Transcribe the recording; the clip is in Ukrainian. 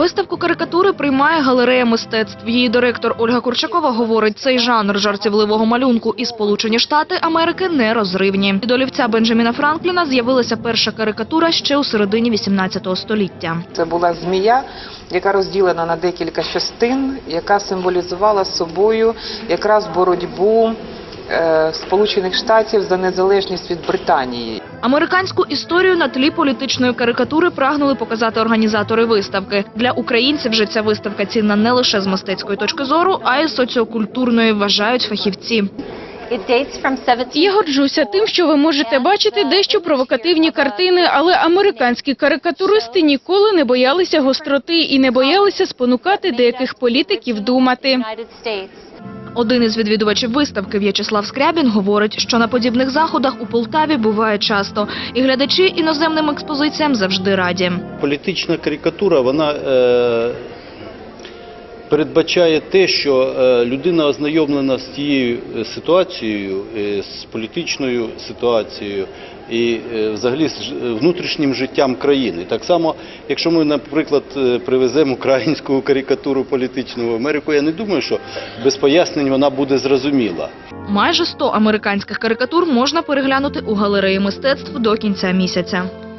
Виставку карикатури приймає галерея мистецтв. Її директор Ольга Курчакова говорить, цей жанр жартівливого малюнку і Сполучені Штати Америки нерозривні. Від олівця Бенджаміна Франкліна з'явилася перша карикатура ще у середині 18 століття. Це була змія, яка розділена на декілька частин, яка символізувала собою якраз боротьбу Сполучених Штатів за незалежність від Британії. Американську історію на тлі політичної карикатури прагнули показати організатори виставки. Для українців же ця виставка цінна не лише з мистецької точки зору, а й соціокультурної, вважають фахівці. It dates from 17 Я горджуся тим, що ви можете бачити дещо провокативні картини, але американські карикатуристи ніколи не боялися гостроти і не боялися спонукати деяких політиків думати. Один із відвідувачів виставки В'ячеслав Скрябін говорить, що на подібних заходах у Полтаві буває часто, і глядачі іноземним експозиціям завжди раді. Політична карикатура вона е, передбачає те, що е, людина ознайомлена з тією е, ситуацією, е, з політичною ситуацією і е, взагалі з внутрішнім життям країни. Так само, якщо ми, наприклад, е, привеземо українську карикатуру політичну в Америку, я не думаю, що без пояснень вона буде зрозуміла. Майже 100 американських карикатур можна переглянути у галереї мистецтв до кінця місяця.